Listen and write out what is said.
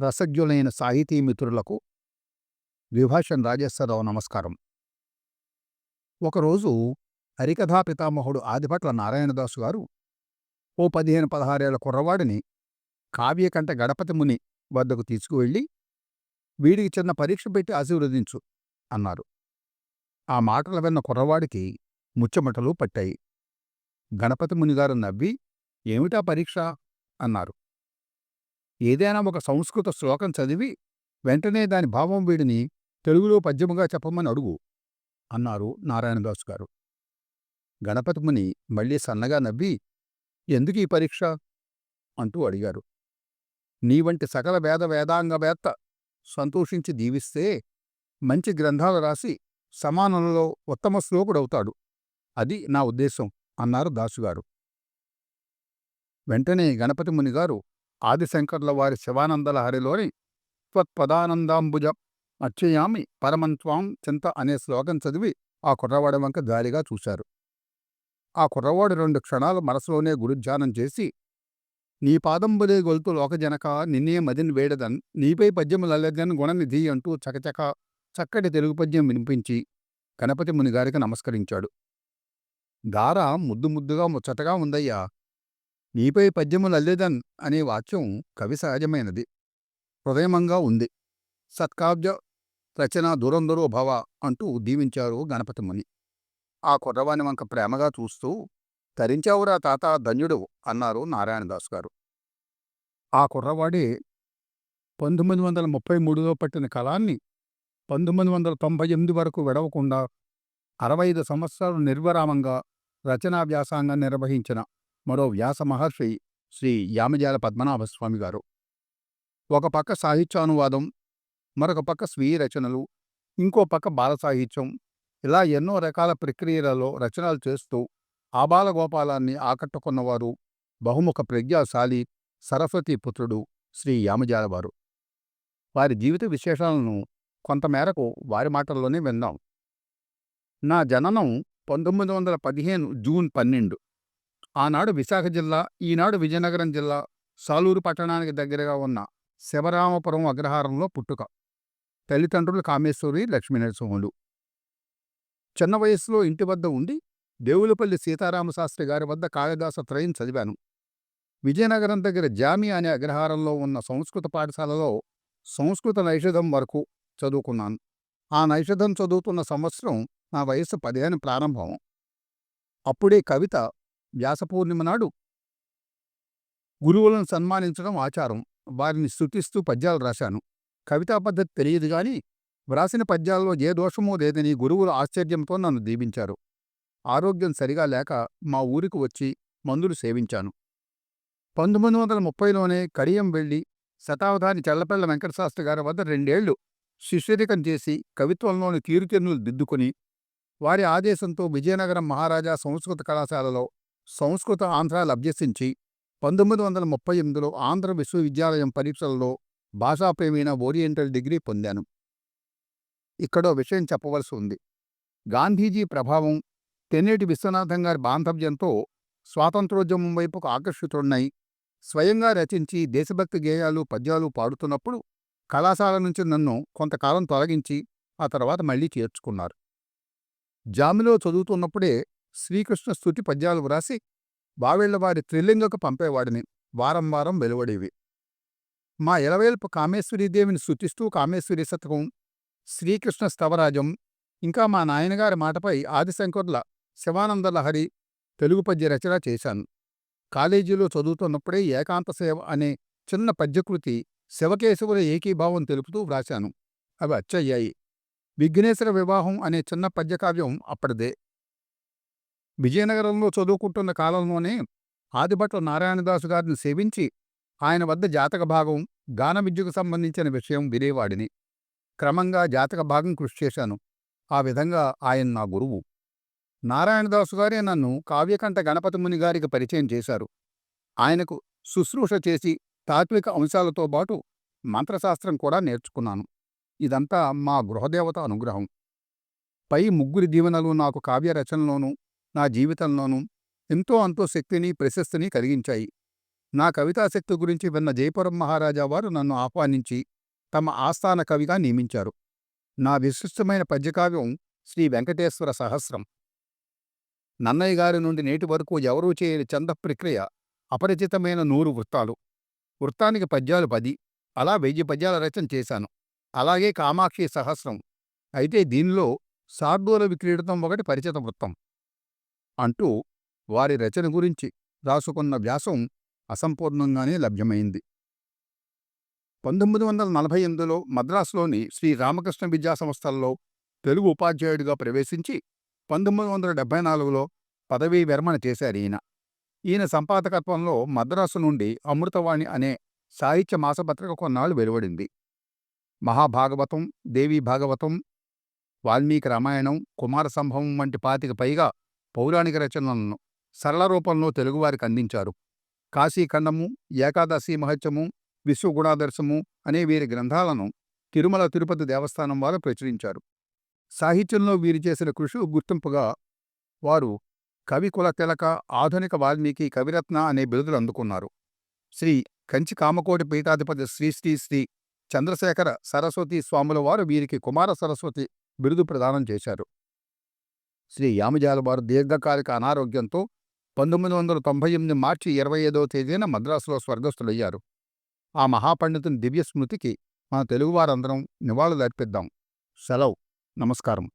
రసజ్ఞులైన సాహితీ మిత్రులకు విభాషన్ రాజేశ్వరరావు నమస్కారం. ఒకరోజు హరికథా పితామహుడు ఆదిభట్ల నారాయణదాసు గారు ఓ పదిహేను పదహారేళ్ళ కుర్రవాడిని కావ్యకంఠ గణపతి ముని వద్దకు తీసుకువెళ్ళి వీడికి చిన్న పరీక్ష పెట్టి ఆశీర్వదించు అన్నారు. ఆ మాటలు విన్న కుర్రవాడికి ముచ్చమటలు పట్టాయి. గణపతి మునిగారు నవ్వి ఏమిటా పరీక్ష? అన్నారు. ఏదైనా ఒక సంస్కృత శ్లోకం చదివి వెంటనే దాని భావం వీడిని తెలుగులో పద్యముగా చెప్పమని అడుగు అన్నారు నారాయణదాసు గారు. గణపతి ముని మళ్ళీ సన్నగా నవ్వి ఎందుకు ఈ పరీక్ష? అంటూ అడిగారు. నీ వంటి సకల వేద వేదాంగవేత్త సంతోషించి దీవిస్తే మంచి గ్రంథాలు రాసి సమానంలో ఉత్తమ శ్లోకుడవుతాడు. అది నా ఉద్దేశం అన్నారు దాసుగారు. వెంటనే గణపతి మునిగారు ఆదిశంకర్ల వారి శివానందల హరిలోని త్వత్పదానందాంబుజ అర్చయామి పరమంత్వాం చింత అనే శ్లోకం చదివి ఆ కుర్రవాడి వంక దారిగా చూశారు. ఆ కుర్రవాడు రెండు క్షణాలు మనసులోనే గురుధ్యానం చేసి నీ పాదంబులే గొలుతు లోకజనక నిన్నే మదిని వేడదన్ నీపై పద్యము లల్లెదన్ గుణనిధి అంటూ చకచక చక్కటి తెలుగు పద్యం వినిపించి గణపతి మునిగారికి నమస్కరించాడు. దార ముద్దు ముద్దుగా ముచ్చటగా ఉందయ్యా నీపై పద్యములల్లెదన్ అనే వాక్యం కవి సహజమైనది. హృదయమంగా ఉంది. సత్కావ్య రచన దురందరో భవ అంటూ దీవించారు గణపతిముని ఆ కుర్రవాణి వంక ప్రేమగా చూస్తూ తరించావురా తాత ధన్యుడు అన్నారు నారాయణదాస్ గారు. ఆ కుర్రవాడే పంతొమ్మిది వందల ముప్పై మూడులో పట్టిన కళాన్ని పంతొమ్మిది వందల తొంభై ఎనిమిది వరకు విడవకుండా అరవై ఐదు సంవత్సరాలు నిర్వరామంగా రచనా వ్యాసంగా నిర్వహించిన మరో వ్యాస మహర్షి శ్రీ యామజాల పద్మనాభస్వామి గారు. ఒక పక్క సాహిత్యానువాదం మరొక పక్క స్వీయ రచనలు ఇంకో పక్క బాల సాహిత్యం ఇలా ఎన్నో రకాల ప్రక్రియలలో రచనలు చేస్తూ ఆబాలగోపాలాన్ని ఆకట్టుకున్నవారు బహుముఖ ప్రజ్ఞాశాలి సరస్వతి పుత్రుడు శ్రీ యామజాలవారు వారి. జీవిత విశేషాలను కొంతమేరకు వారి మాటల్లోనే విందాం. నా జననం పంతొమ్మిది వందల పదిహేను జూన్ పన్నెండు. ఆనాడు విశాఖ జిల్లా ఈనాడు విజయనగరం జిల్లా సాలూరు పట్టణానికి దగ్గరగా ఉన్న శివరామపురం అగ్రహారంలో పుట్టుక. తల్లిదండ్రులు కామేశ్వరి లక్ష్మీనరసింహులు చిన్న వయస్సులో ఇంటి వద్ద ఉండి దేవులపల్లి సీతారామశాస్త్రి గారి వద్ద కాళిదాస త్రయం చదివాను. విజయనగరం దగ్గర జామి అనే అగ్రహారంలో ఉన్న సంస్కృత పాఠశాలలో సంస్కృత నైషధం వరకు చదువుకున్నాను. ఆ నైషధం చదువుతున్న సంవత్సరం నా వయస్సు పదిహేను ప్రారంభం. అప్పుడే కవిత వ్యాసపూర్ణిమ నాడు గురువులను సన్మానించడం ఆచారం. వారిని స్థుతిస్తూ పద్యాలు రాశాను. కవితా పద్ధతి తెలియదు గాని వ్రాసిన పద్యాల్లో ఏ దోషమూ లేదని గురువులు ఆశ్చర్యంతో నన్ను దీవించారు. ఆరోగ్యం సరిగా లేక మా ఊరికి వచ్చి మందులు సేవించాను. పంతొమ్మిది వందల ముప్పైలోనే కడియం వెళ్ళి శతావధాని చెళ్ళపల్ల వెంకటశాస్త్రి గారి వద్ద రెండేళ్ళు శిష్యరికం చేసి కవిత్వంలోని తీరుతెన్నులు దిద్దుకుని వారి ఆదేశంతో విజయనగరం మహారాజా సంస్కృత కళాశాలలో సంస్కృత ఆంధ్రాలు అభ్యసించి పంతొమ్మిది వందల ముప్పై ఎనిమిదిలో ఆంధ్ర విశ్వవిద్యాలయం పరీక్షలలో భాషాప్రేమైన ఓరియంటల్ డిగ్రీ పొందాను. ఇక్కడో విషయం చెప్పవలసి ఉంది. గాంధీజీ ప్రభావం తెన్నేటి విశ్వనాథం గారి బాంధవ్యంతో స్వాతంత్రోద్యమం వైపుకు ఆకర్షితున్నై స్వయంగా రచించి దేశభక్తి గేయాలు పద్యాలు పాడుతున్నప్పుడు కళాశాల నుంచి నన్ను కొంతకాలం తొలగించి ఆ తర్వాత మళ్ళీ చేర్చుకున్నారు. జామిలో చదువుతున్నప్పుడే శ్రీకృష్ణ స్థుతి పద్యాలు వ్రాసి వావిళ్ళవారి త్రిలింగకు పంపేవాడిని. వారం వారం వెలువడేవి. మా ఇలవేల్పు కామేశ్వరీదేవిని స్థుతిస్తూ కామేశ్వరి శతకం శ్రీకృష్ణ స్తవరాజం ఇంకా మా నాయనగారి మాటపై ఆదిశంకర్ల శివానంద లహరి తెలుగు పద్య రచన చేశాను. కాలేజీలో చదువుతున్నప్పుడే ఏకాంత సేవ అనే చిన్న పద్యకృతి శివకేశవుల ఏకీభావం తెలుపుతూ వ్రాశాను. అవి అచ్చయ్యాయి. విఘ్నేశ్వర వివాహం అనే చిన్న పద్యకావ్యం అప్పటిదే. విజయనగరంలో చదువుకుంటున్న కాలంలోనే ఆదిభట్ల నారాయణదాసు గారిని సేవించి ఆయన వద్ద జాతక భాగం గాన విద్యకు సంబంధించిన విషయం వినేవాడిని. క్రమంగా జాతక భాగం కృషి చేశాను. ఆ విధంగా ఆయన నా గురువు. నారాయణదాసు గారే నన్ను కావ్యకంఠ గణపతి ముని గారికి పరిచయం చేశారు. ఆయనకు శుశ్రూష చేసి తాత్విక అంశాలతో పాటు మంత్రశాస్త్రం కూడా నేర్చుకున్నాను. ఇదంతా మా గృహదేవత అనుగ్రహం. పై ముగ్గురి దీవెనలు నాకు కావ్య రచనలోనూ నా జీవితంలోనూ ఎంతో అంతో శక్తిని ప్రశస్తిని కలిగించాయి. నా కవితాశక్తి గురించి విన్న జయపురం మహారాజా వారు నన్ను ఆహ్వానించి తమ ఆస్థాన కవిగా నియమించారు. నా విశిష్టమైన పద్యకావ్యం శ్రీ వెంకటేశ్వర సహస్రం. నన్నయ్య గారి నుండి నేటి వరకు ఎవరూ చేయని చంద ప్రక్రియ అపరిచితమైన నూరు వృత్తాలు. వృత్తానికి పద్యాలు పది అలా వెయ్యి పద్యాల రచన చేశాను. అలాగే కామాక్షి సహస్రం. అయితే దీనిలో శార్దూల విక్రీడతం ఒకటి పరిచిత వృత్తం. అంటూ వారి రచన గురించి రాసుకున్న వ్యాసం అసంపూర్ణంగానే లభ్యమైంది. పంతొమ్మిది వందల నలభై ఎనిమిదిలో మద్రాసులోని శ్రీ రామకృష్ణ విద్యా సంస్థల్లో తెలుగు ఉపాధ్యాయుడిగా ప్రవేశించి పంతొమ్మిది వందల డెబ్బై నాలుగులో పదవీ విరమణ చేశారు ఈయన. ఈయన సంపాదకత్వంలో మద్రాసు నుండి అమృతవాణి అనే సాహిత్య మాసపత్రిక కొన్నాళ్ళు వెలువడింది. మహాభాగవతం దేవీ భాగవతం వాల్మీకి రామాయణం కుమార సంభవం వంటి పాతిక పైగా పౌరాణిక రచనలను సరళ రూపంలో తెలుగువారికి అందించారు. కాశీఖండము ఏకాదశి మహత్యము విశ్వగుణాదర్శము అనే వీరి గ్రంథాలను తిరుమల తిరుపతి దేవస్థానం వారు ప్రచురించారు. సాహిత్యంలో వీరు చేసిన కృషి గుర్తింపుగా వారు కవికుల తెలక ఆధునిక వాల్మీకి కవిరత్న అనే బిరుదులు అందుకున్నారు. శ్రీ కంచి కామకోటి పీఠాధిపతి శ్రీ శ్రీ శ్రీ చంద్రశేఖర సరస్వతి స్వాముల వారు వీరికి కుమార సరస్వతి బిరుదు ప్రదానం చేశారు. శ్రీ యామజాల వారు దీర్ఘకాలిక అనారోగ్యంతో పంతొమ్మిది వందల తొంభై ఎనిమిది మార్చి ఇరవై ఐదవ తేదీన మద్రాసులో స్వర్గస్థులయ్యారు. ఆ మహాపండితుని దివ్య స్మృతికి మన తెలుగువారందరం నివాళులర్పిద్దాం. సెలవు. నమస్కారం.